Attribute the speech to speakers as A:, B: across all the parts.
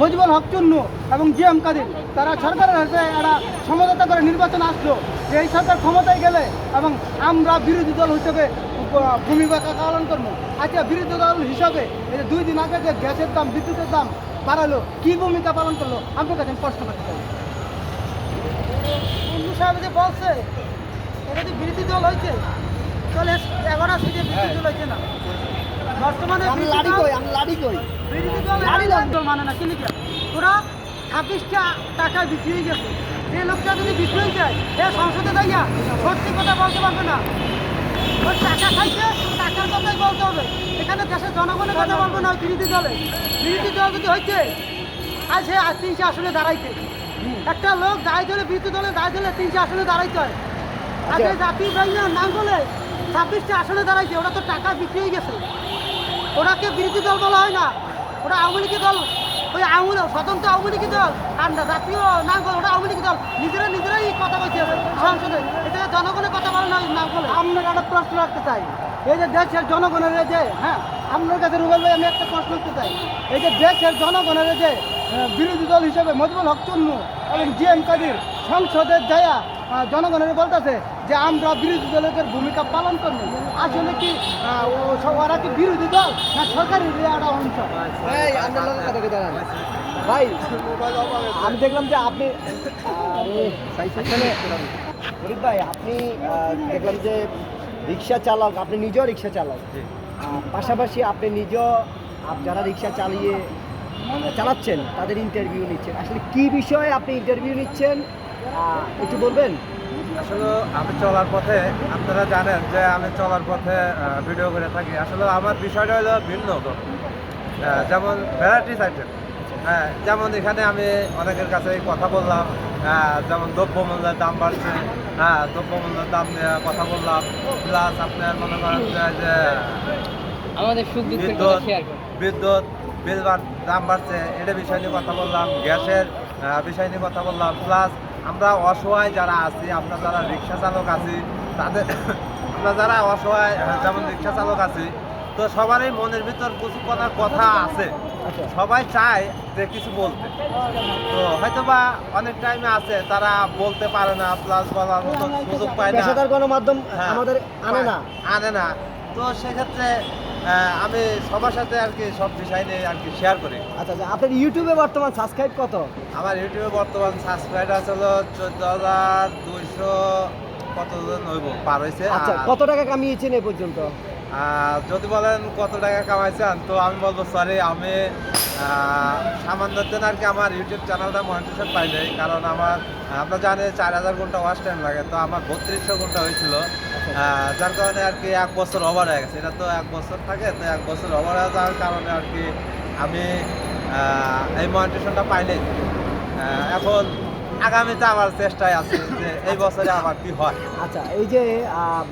A: মজিবুল হক চুন্নু এবং G M Kadir, তারা সরকারের হাতে একটা সমঝোতা করে নির্বাচন আসলো। যে এই সরকার ক্ষমতায় গেলে এবং আমরা বিরোধী দল হিসেবে ভূমিকা পালন করব। আচ্ছা বিরোধী দল হিসাবে এই যে দুই দিন আগে যে গ্যাসের দাম, বিদ্যুতের দাম বাড়ালো, কি ভূমিকা পালন করল? আপনার কাছে প্রশ্ন করতে চাই। কুন্ডু সাহেব যে বলছে, এটা যে বিরোধী দল হয়েছে চলে এগারো সিটে বিরোধী দল হয়েছে না। বর্তমানে
B: আমি লাড়ি কই আমি লাড়ি কই? লাড়ি।
A: দল মানে না কিনে গেল ওরা ছাব্বিশটা টাকায় বিক্রি হয়ে গেছে। এই লোকটা যদি বিক্রি হয়ে যায় এ সংসদে যাইয়া সত্যি কথা বলতে পারবে না। ওর টাকা খাইছে টাকার কথাই বলতে হবে। এখানে দেশের জনগণের কথা বলব না ওই বিরোধী দলে। বিরোধী দল যদি হইছে আজ সে আজ তিনশে আসনে দাঁড়াইতে। একটা লোক দায় ধরে বিরোধী দলে দায় ধরে তিনশে আসলে দাঁড়াইতে হয়। আজ এই জাতীয় বাইনের নাম বলে ছাব্বিশটা আসলে দাঁড়াইছে ওরা তো টাকা বিক্রি হয়ে গেছে। ওরাকে বিরোধী দল বলা হয় না। ওরা আওয়ামী লীগের দল। ওই লীগ, স্বতন্ত্র আওয়ামী লীগের দল। আর জাতীয় নাম বলে ওরা আওয়ামী লীগের দল। নিজেরা নিজেরাই কথা বলছে সংসদে এটা জনগণের কথা বলে না নাম বলে। আপনার একটা প্রশ্ন রাখতে চাই। এই যে দেশের জনগণের যে হ্যাঁ আপনার কাছে রুবেল ভাই আমি একটা প্রশ্ন করতে চাই। এই যে দেশের জনগণের যে বিরোধী দল হিসেবে মজবুল হক চুন্নু এবং জি এম কাদির সংসদে যায়া জনগণের বলতেছে যে আমরা বিরোধী দলের ভূমিকা পালন করব। আসলে কি ওরা কি বিরোধী দল না সরকারের একটা অংশ?
B: ভাই আমি দেখলাম যে আপনি ভাই আপনি দেখলাম যে রিক্সা চালক আপনি নিজেও রিক্সা চালক। পাশাপাশি আপনি নিজেও যারা রিক্সা চালিয়ে চালাচ্ছেন তাদের ইন্টারভিউ নিচ্ছেন। আসলে কি বিষয়ে আপনি ইন্টারভিউ নিচ্ছেন একটু বলবেন?
C: আসলে আমি চলার পথে আপনারা জানেন যে আমি চলার পথে ভিডিও করে থাকি। আসলে আমার বিষয়টা হলো ভিন্ন যেমন ভ্যারাইটিস আইটেম হ্যাঁ যেমন এখানে আমি অনেকের কাছে কথা বললাম যেমন দ্রব্যমূল্যের দাম বাড়ছে হ্যাঁ দ্রব্যমূল্যের দাম নিয়ে কথা বললাম প্লাস আপনার মনে করেন যে-
D: আমাদের
C: বিদ্যুৎ বিদ্যুৎ বিল বাড়- দাম বাড়ছে এটা বিষয় নিয়ে কথা বললাম গ্যাসের বিষয় নিয়ে কথা বললাম প্লাস আমরা অসহায় যারা আছি আমরা যারা রিক্সা চালক আছি তাদের আমরা যারা অসহায় যেমন রিক্সা চালক আছি তো সবারই মনের ভিতর কিছু কোনো কথা আছে। সবাই চায় যে কিছু বলতে। তো হয়তো বা অনেক টাইমে আছে তারা বলতে পারে না প্লাস বলার মতো সুযোগ পায় না।
B: পেশাদার
C: হ্যাঁ,
B: আমাদের আনে না।
C: আনে না। তো সেক্ষেত্রে আমি সবার সাথে আর কি সব বিষয় নিয়ে আর কি শেয়ার করি।
B: আচ্ছা আচ্ছা আপনার ইউটিউবে বর্তমান সাবস্ক্রাইব কত?
C: আমার ইউটিউবে বর্তমান সাবস্ক্রাইব আছে হলো চোদ্দ হাজার দুইশো কতজন হইব পার হয়েছে
B: আচ্ছা কত টাকা কামিয়েছেন এ পর্যন্ত?
C: যদি বলেন কত টাকা কামাইছেন তো আমি বলব সরি আমি সামান্য দিন আর কি আমার ইউটিউব চ্যানেলটা মনিটেশন পাই নাই কারণ আমার আমরা জানি চার হাজার ঘণ্টা ওয়াচ টাইম লাগে তো আমার বত্রিশশো ঘণ্টা হয়েছিল। যার কারণে আর কি এক বছর ওভার হয়ে গেছে এটা তো এক বছর থাকে তো এক বছর ওভার হয়ে যাওয়ার কারণে আর কি আমি এই মনিটেশনটা পাই নাই। এখন আগামীতে আমার চেষ্টায় আছে যে এই বছরে আবার কি হয়।
B: আচ্ছা এই যে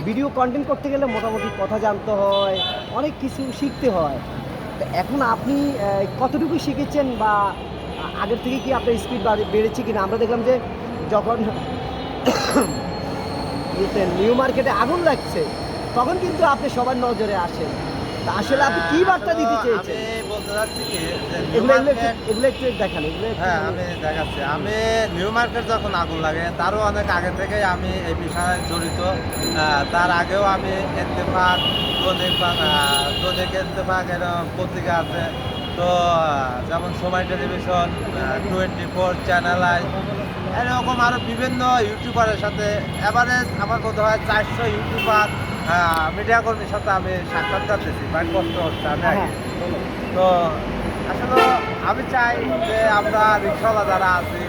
B: ভিডিও কন্টেন্ট করতে গেলে মোটামুটি কথা জানতে হয় অনেক কিছু শিখতে হয়। তো এখন আপনি কতটুকু শিখেছেন বা আগের থেকে কি আপনার স্পিড বেড়েছে কিনা? আমরা দেখলাম যে যখন নিউ মার্কেটে আগুন লাগছে তখন কিন্তু আপনি সবার নজরে আসেন। তা আসলে আপনি কি বার্তা দিতে চেয়েছেন?
C: বলতে চাচ্ছি কি
B: এগুলো একটু-
C: মার্কেট
B: এগুলো একটু দেখান এগুলো
C: হ্যাঁ আমি দেখাচ্ছি। আমি নিউ মার্কেট যখন আগুন লাগে তারও অনেক আগে থেকেই আমি এই বিষয়ে জড়িত। তার আগেও আমি ইত্তেফাক দৈনিক দৈনিক ইত্তেফাক এরকম পত্রিকা আছে। তো যেমন সময় television twenty four channel I এরকম আরও বিভিন্ন ইউটিউবারের সাথে অ্যাভারেজ আমার বোধ হয় চারশো ইউটিউবার মিডিয়া কর্মীর সাথে আমি সাক্ষাৎকার দিচ্ছি বা কষ্ট হচ্ছে আমি
B: হ্যাঁ
C: তো আসলে আমি চাই যে আমরা রিক্সাওয়ালা যারা আছি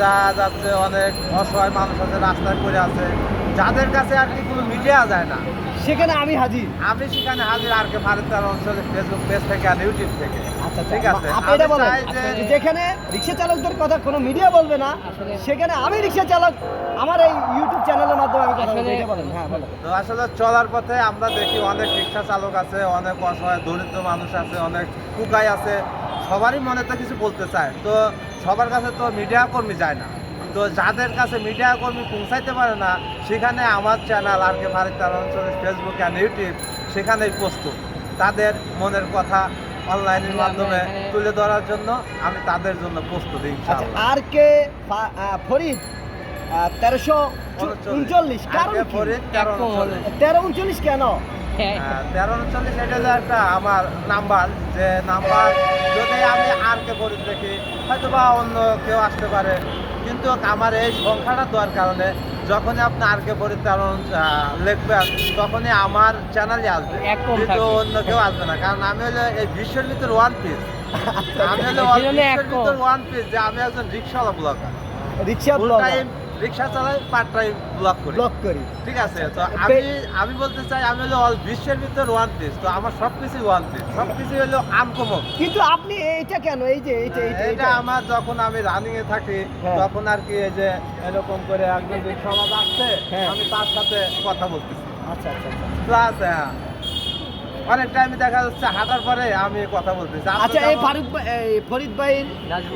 C: যা যাচ্ছে অনেক অসহায় মানুষ আছে রাস্তায় পড়ে আছে যাদের কাছে আর কি কোনো মিডিয়া যায় না।
B: সেখানে আমি হাজির।
C: আমি সেখানে হাজির আর কে ভারতের অঞ্চলে ফেসবুক পেজ থেকে আর ইউটিউব থেকে।
B: আচ্ছা
C: যে
B: যেখানে রিক্সা চালকদের কথা কোনো মিডিয়া বলবে না সেখানে আমি রিক্সা চালক আমার এই ইউটিউব চ্যানেলের মাধ্যমে আমি কথা এটা বলেন হ্যাঁ
C: তো আসলে চলার পথে আমরা দেখি অনেক রিক্সা চালক আছে অনেক অসহায় দরিদ্র মানুষ আছে অনেক কুকাই আছে সবারই মনে তো কিছু বলতে চায়। তো সবার কাছে তো মিডিয়া কর্মী যায় না। তো যাদের কাছে মিডিয়া কর্মী পৌঁছাইতে পারে না সেখানে আমার channel R K Bharat Facebook and YouTube সেখানেই প্রস্তুত। তাদের মনের কথা অনলাইনের মাধ্যমে তুলে ধরার জন্য আমি তাদের জন্য প্রস্তুত
B: আচ্ছা আর কে ফরিদ? তেরোশো উনচল্লিশ?
C: ফরিদ? তেরো উনচল্লিশ।
B: কেন?
D: হ্যাঁ
C: হ্যাঁ, তেরো উনচল্লিশ এটা হলো একটা আমার নাম্বার। যে নাম্বার যদি আমি আর কে ফরিদ দেখি হয়তো বা অন্য কেউ আসতে পারে। কিন্তু আমার এই সংখ্যাটা দেওয়ার কারণে যখনই আপনি আর কে পরিচালন লিখবে তখনই আমার চ্যানেলে আসবে। কিন্তু অন্য কেউ আসবে না। কারণ আমি হলো এই বিশ্বের ভিতর ওয়ান পিস আমি হলো বিশ্বের ভিতর ওয়ান পিস যে আমি একজন রিক্সাওয়ালা ব্লগার
B: রিক্সা
C: ফুল
B: ব্লগ
C: টাইম রিক্সা চালাই পার্ট টাইম ব্লগ করি।
B: ব্লগ করি।
C: ঠিক আছে তো আমি আমি বলতে চাই আমি হলো অল বিশ্বের ভিতর ওয়ান পিস তো আমার সব কিছুই ওয়ান পিস সব কিছুই হলো আনকমন
B: কিন্তু আপনি এইটা কেন? এই যে এইটা
C: এটা আমার যখন আমি রানিং এ থাকি
B: হ্যাঁ।
C: তখন আর কি এই যে এরকম করে একজন রিক্সাওয়ালা আসছে
B: হ্যাঁ।
C: আমি তার সাথে কথা বলতেছি।
B: আচ্ছা আচ্ছা আচ্ছা।
C: প্লাস অনেক টাইমে দেখা যাচ্ছে হাঁটার পরে আমি কথা বলতেছি।
B: আচ্ছা এই ফারুক ভাই- এই ফরিদ ভাইয়ের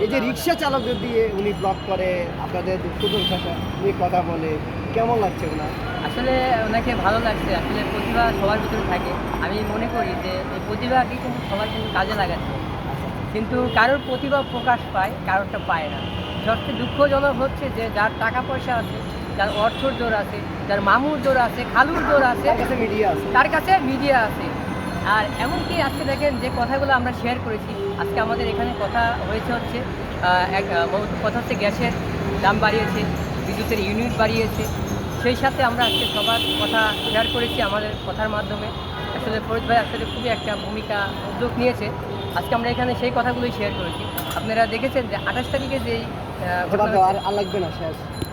B: এই যে রিক্সা চালকদের দিয়ে উনি ব্লগ করে আপনাদের সুদূর ভাষা উনি কথা বলে কেমন লাগছে ওনার?
D: আসলে ওনাকে ভালো লাগছে আসলে প্রতিভা সবার ভিতরে থাকে। আমি মনে করি যে এই প্রতিভাকে কিন্তু সবার কিন্তু কাজে লাগাচ্ছে কিন্তু কারোর প্রতিভা প্রকাশ পায় কারোরটা পায় না। সবচেয়ে দুঃখজনক হচ্ছে যে যার টাকা পয়সা আছে যার অর্থর জোর আছে যার মামুর জোর আছে খালুর জোর আছে
B: তার কাছে মিডিয়া আছে।
D: আর এমনকি আজকে দেখেন যে কথাগুলো আমরা শেয়ার করেছি আজকে আমাদের এখানে কথা হয়েছে হচ্ছে এক কথা হচ্ছে গ্যাসের দাম বাড়িয়েছে বিদ্যুতের ইউনিট বাড়িয়েছে সেই সাথে আমরা আজকে সবার কথা শেয়ার করেছি আমাদের কথার মাধ্যমে। আসলে ফরিদ ভাই আসলে খুবই একটা ভূমিকা উদ্যোগ নিয়েছে। আজকে আমরা এখানে সেই কথাগুলোই শেয়ার করেছি। আপনারা দেখেছেন যে আঠাশ তারিখে যেই ঘটনা
B: আর লাগবে না শেষ।